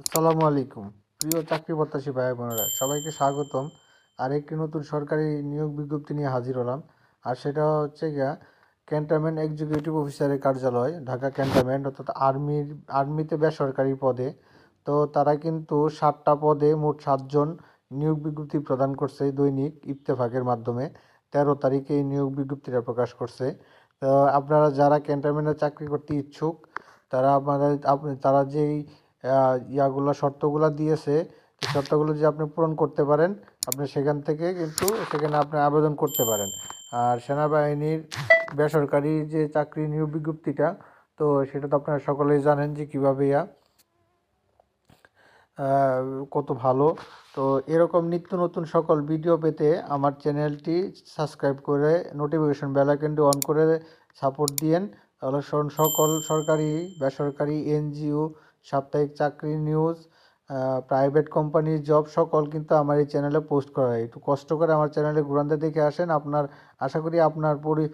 আসসালামু আলাইকুম। প্রিয় চাকরি প্রত্যাশী ভাই বোনেরা, সবাইকে স্বাগতম। আর একটি নতুন সরকারি নিয়োগ বিজ্ঞপ্তি নিয়ে হাজির হলাম। আর সেটা হচ্ছে গিয়া ক্যান্টনমেন্ট এক্সিকিউটিভ অফিসারের কার্যালয়, ঢাকা ক্যান্টনমেন্ট, অর্থাৎ আর্মির আর্মিতে বেসরকারি পদে। তো তারা কিন্তু সাতটা পদে মোট সাতজন নিয়োগ বিজ্ঞপ্তি প্রদান করছে দৈনিক ইত্তেফাকের মাধ্যমে। তেরো তারিখে এই নিয়োগ বিজ্ঞপ্তিটা প্রকাশ করছে। তো আপনারা যারা ক্যান্টনমেন্টে চাকরি করতে ইচ্ছুক, তারা আপনাদের, আপনি, তারা যেই ইয়াগুলো শর্তগুলো দিয়েছে। শর্তগুলো যদি আপনি পূরণ করতে পারেন, আপনি সেখান থেকে কিন্তু সেখানে আপনি আবেদন করতে পারেন। আর সেনাবাহিনীর বেসরকারি যে চাকরি নিয়োগ বিজ্ঞপ্তিটা, তো সেটা তো আপনারা সকলেই জানেন যে কীভাবে ইয়া কত ভালো। তো এরকম নিত্য নতুন সকল ভিডিও পেতে আমার চ্যানেলটি সাবস্ক্রাইব করে নোটিফিকেশন বেল আইকনটি অন করে সাপোর্ট দিয়েন। তাহলে সকল সরকারি, বেসরকারি, এনজিও সাপ্তাহিক চাকরি নিউজ প্রাইভেট কোম্পানির জব সকল কিন্তু আমার এই চ্যানেলে পোস্ট করা হয়। একটু কষ্ট করে আমার চ্যানেলে ঘুরান্তে দেখে আসেন। আপনার, আশা করি আপনার পরি